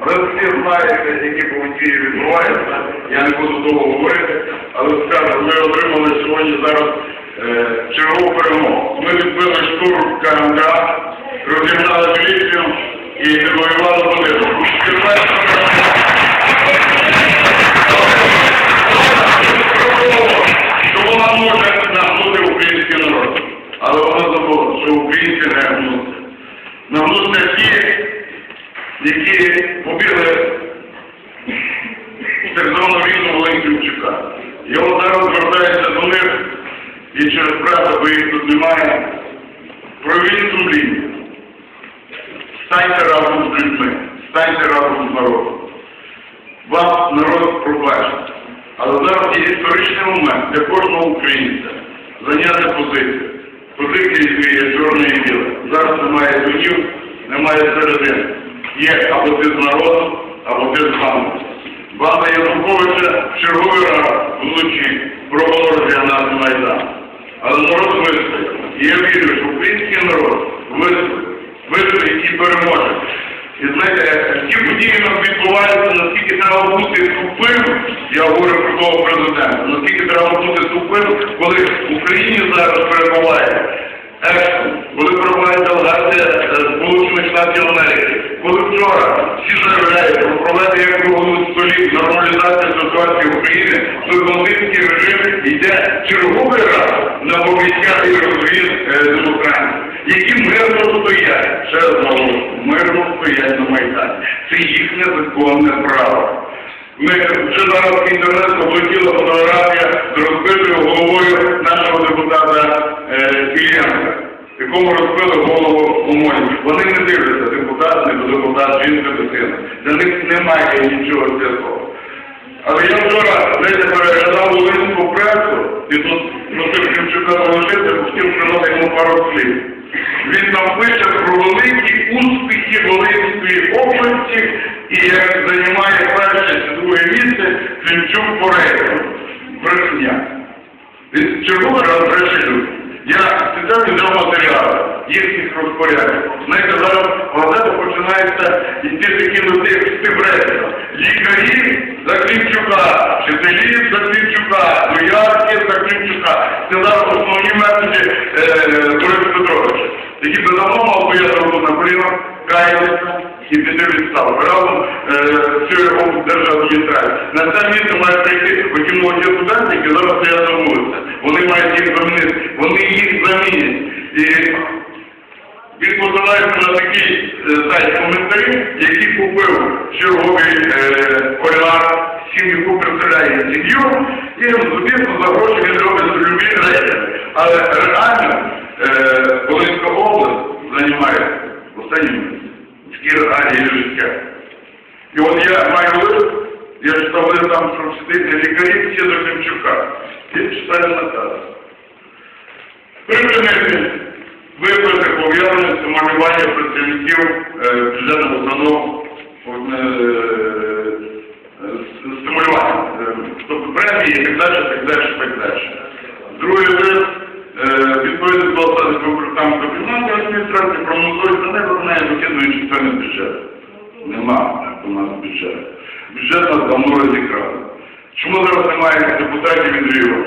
Ви всі знаєте, які події відбуваються, я не буду того говорити, але скажу, ми отримали сьогодні зараз е, чергову перемогу. Ми відбили штурм КМК, розігнали міліцію і відвоювали будинок. Що вона може нагнути український народ, але вона забула, що українці не гнуть. Нагнуться ті, які побігли так звану війну Волинківчука. Я зараз звертаюся до них і через правду, бо їх тут немає. Провіть сумління. Станьте разом з людьми, станьте разом з народом. Вам народ пробачить. Але зараз є історичний момент для кожного українця зайняти позицію. Позиції є чорне і біле. Зараз немає донів, немає середини. Є або ти з народом, або ти з вами. Банда Януковича в черговий раз вночі пробувала розглянати Майдан. Але народ вистояв. І я вірю, що український народ вистоїть, вистоїть і переможе. І знаєте, ті події у нас відбуваються, наскільки треба бути тупим, я говорю про того президента, наскільки треба бути тупим, коли в Україні зараз перебуває Екшн, коли перебуває делегація е, Сполучених Штатів Америки, коли вчора всі заявляють про проведення круглого столі нормалізації ситуації України, то бандитський режим йде черговий раз на повістя і розвіз е, демократії, які мирно стоять, ще наголошую, мирно стоять на Майдані. Це їхнє законне право. Ми вже зараз інтернет облетіла фотографія з розбитою головою нашого депутата е, якому розбили голову умові. Вони не дивляться, депутат, не депутат, жінка, дитина. Для них немає нічого святого. Але я вчора, знаєте, переглядав Волинську пресу і тут просив Кремчука залишити, хотів приносити йому пару слів. Він там пише про великі успіхи Волинської області і як займає перше чи друге місце Кремчук по рейтингу. Брехня. Черговий раз бреше. Я спеціально взяв матеріали, їхніх розпорядків. Знаєте, зараз газета починається йти такі люди, як співбрезка. Лікарі за Клімчука, вчителі за Клімчука, доярки за Клімчука. Це зараз основні меседжі е, Бориса Петровича. Які би мав би я зробити на колінах, каятися і піти в відставку. Разом е, з цією облдержадміністрації. На це місце мають прийти оті молоді студенти, які зараз стоять на вулиці. Вони мають їх замінити. Вони їх замінять. І він посилається на такий е, сайт коментарі, який купив черговий е, олігарх, сім'ю представляє сім'ю, і звісно за гроші він робить любі речі. Але реально е, Волинська область займає останні такі реалії життя. І от я маю лист, я читав лист там, що сидить лікарі всі до Кремчука. І читаю наказ. Припинити виплати пов'язані з стимулюванням працівників е, бюджетних установ е, е, стимулювання, е, тобто премії і так далі, так далі, так далі. Другий лист е, відповідно до департаменту фінансової адміністрації промозують за не знає викидуючи частини бюджету. Нема у нас бюджету. Бюджет нас давно розікрали. Чому зараз немає депутатів від Львова?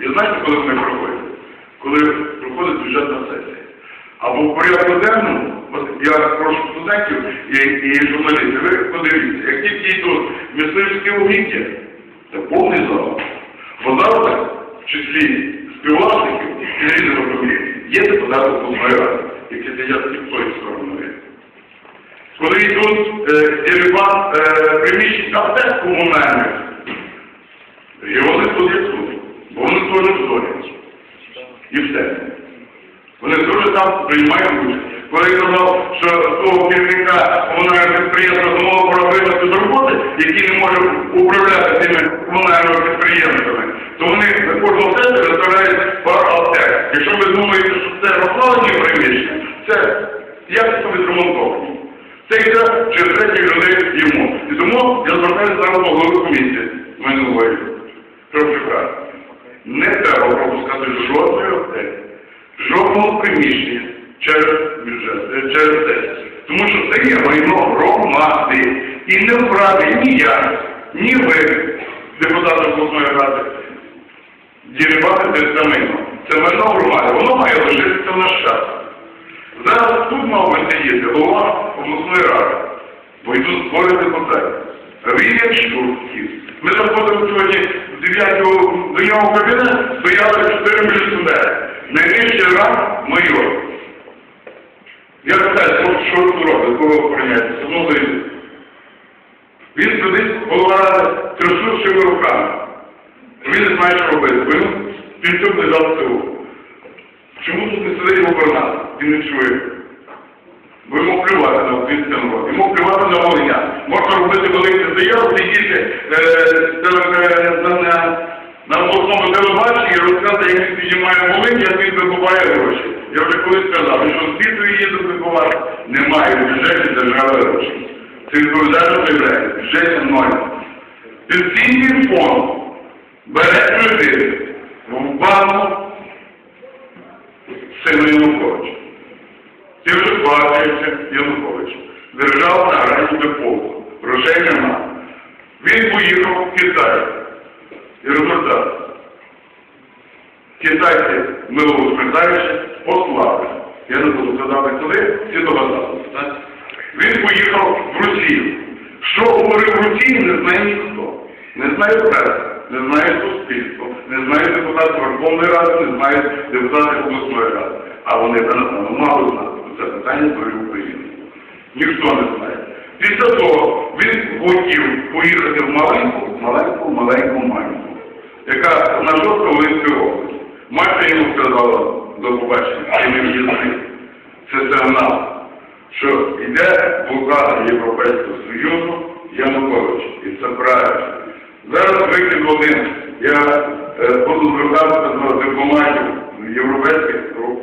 І знаєте, коли вони проходять? Коли проходить бюджетна сесія. Або в порядку денному, я прошу студентів і, і журналістів, ви подивіться, як тільки йдуть мисливські угіддя, це повний зал. Бо зараз в числі співвласників і різних комісій є депутати ради, які сидять з тієї сторони. Коли йдуть е, дерибан е, приміщень аптек комунальних, і вони ходять тут, бо вони теж вдолять. І все. Вони дуже там приймають участь. Коли я казав, що того керівника комунального підприємства змогу проводити з роботи, який не може управляти цими комунальними підприємствами, то вони на кожному сесії розбирають пару аптек. Якщо ви думаєте, що це розслаблені приміщення, це якісно відремонтовані. Це йде через третіх людей йому. І тому я звертаюся зараз до голови комісії минулої Кравчука. Не треба пропускати жодної аптеки, жодного приміщення через бюджет, е, через те. Тому що це є майно громади. І не вправі ні я, ні ви, депутати обласної ради, дірібати десь це. Це майно громади, воно має лишитися в наш час. Зараз тут би сидіти голова обласної ради, бо йдуть збори депутатів. Він як штурмів. Ми заходимо сьогодні в 9 до нього кабінет, стояли 4 міліціонери. Найнижчий ранг майор. Я питаю, що, робите, кого охороняєте? Самого завіду. Він сидить, голова трясущими руками. Він не знає, що робити, він пінцюк не дав цього. Чому тут не сидить губернатор? Він не чує. Бо йому плювати на український народ, йому плювати на волиня. Можна робити великі заяви, сидіти е, на, обласному телебаченні і розказати, як він піднімає волинь, як він викупає гроші. Я вже колись сказав, що світу її викупувати немає в бюджеті держави грошей. Це відповідально заявляє, в бюджеті ноль. Пенсійний фонд бере кредит в банку сину Януковича. Ти вже плачується Янукович. Держава на грані. Грошей нема. Він поїхав в Китай. І результат. Китайці милого спитаючи, послали. Я не буду казати коли, всі догадалися. Він поїхав в Росію. Що говорив в Росії, не знає ніхто. Знає преса, не знає суспільство, не знає депутати Верховної Ради, не знає депутати обласної ради. А вони мало знати. Це питання історії України. Ніхто не знає. Після того він хотів поїхати в маленьку, маленьку, маленьку маленьку, яка на жовтку Волинської області. Мати йому сказала до побачення, і не в'їзди. Це сигнал, що йде блокада Європейського Союзу Янукович. І це правильно. Зараз вихід один. Я е, буду звертатися до дипломатів європейських,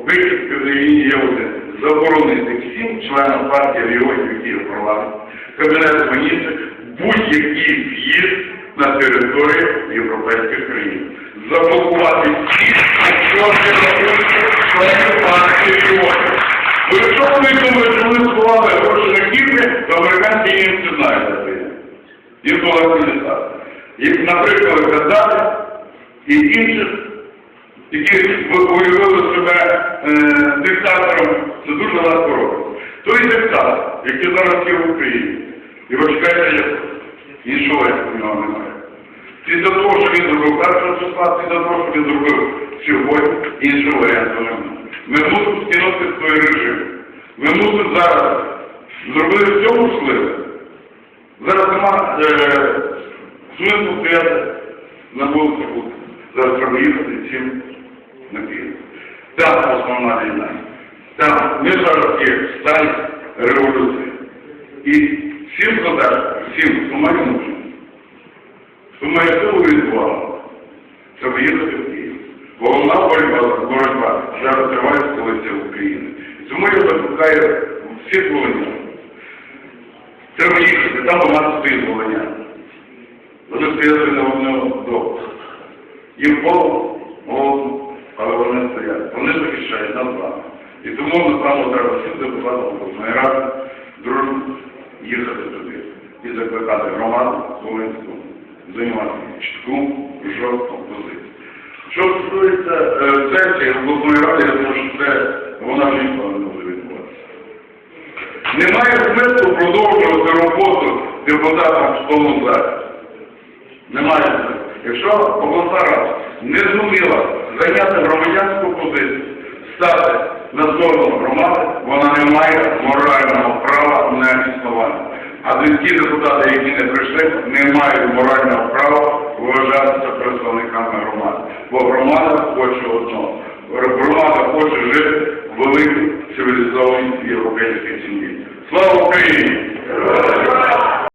вихід в країні є один. Заборонити всім членам партії регіонів, які є в парламенті, Кабінету міністрів, будь-який в'їзд на територію європейських країн. Заблокувати всі офшорні рахунки членів партії регіонів. Бо якщо вони думають, що вони сховали гроші на кіпри, то американці їм це знають. Їм не стати. Як, наприклад, Каддафі і інших, які виявили себе е, диктатором, це дуже легко робить. Той диктатор, який зараз є в Україні, його чекає є іншого варіанту в нього немає. Після того, що він зробив першого числа, після того, що він зробив сьогодні, іншого варіанту немає. Ми мусимо скинути той режим. Ми мусимо зараз зробити все можливе. Зараз нема е, смислу стояти на вулиці бути. Зараз треба їхати всім на Київ. Там основна війна. Там ми зараз є в стані революції. І всім задачам, всім, хто має мужність, хто має силу відбувало, треба їхати в Київ. Головна боротьба, боротьба зараз триває в столиці України. Тому я закликаю всіх волинян. Треба їхати, там багато стоїть волинян. Вони стояли на одного довго. Їм голодно, голодно, але вони стоять. Вони захищають нас вами. І тому, напевно, треба всім депутатам обласної ради дружно їхати туди і закликати громаду Волинську займати чітку, жорстку позицію. Що стосується е, сесії обласної ради, я думаю, що це вона вже ніколи не буде відбуватися. Немає смислу продовжувати роботу депутатам в тому залі. Немає. Якщо обласна рада не зуміла зайняти громадянську позицію, стати на сторону громади, вона не має морального права на існування. А ті депутати, які не прийшли, не мають морального права вважатися представниками громади. Бо громада хоче одного. Громада хоче жити в великій цивілізованій європейській сім'ї. Слава Україні!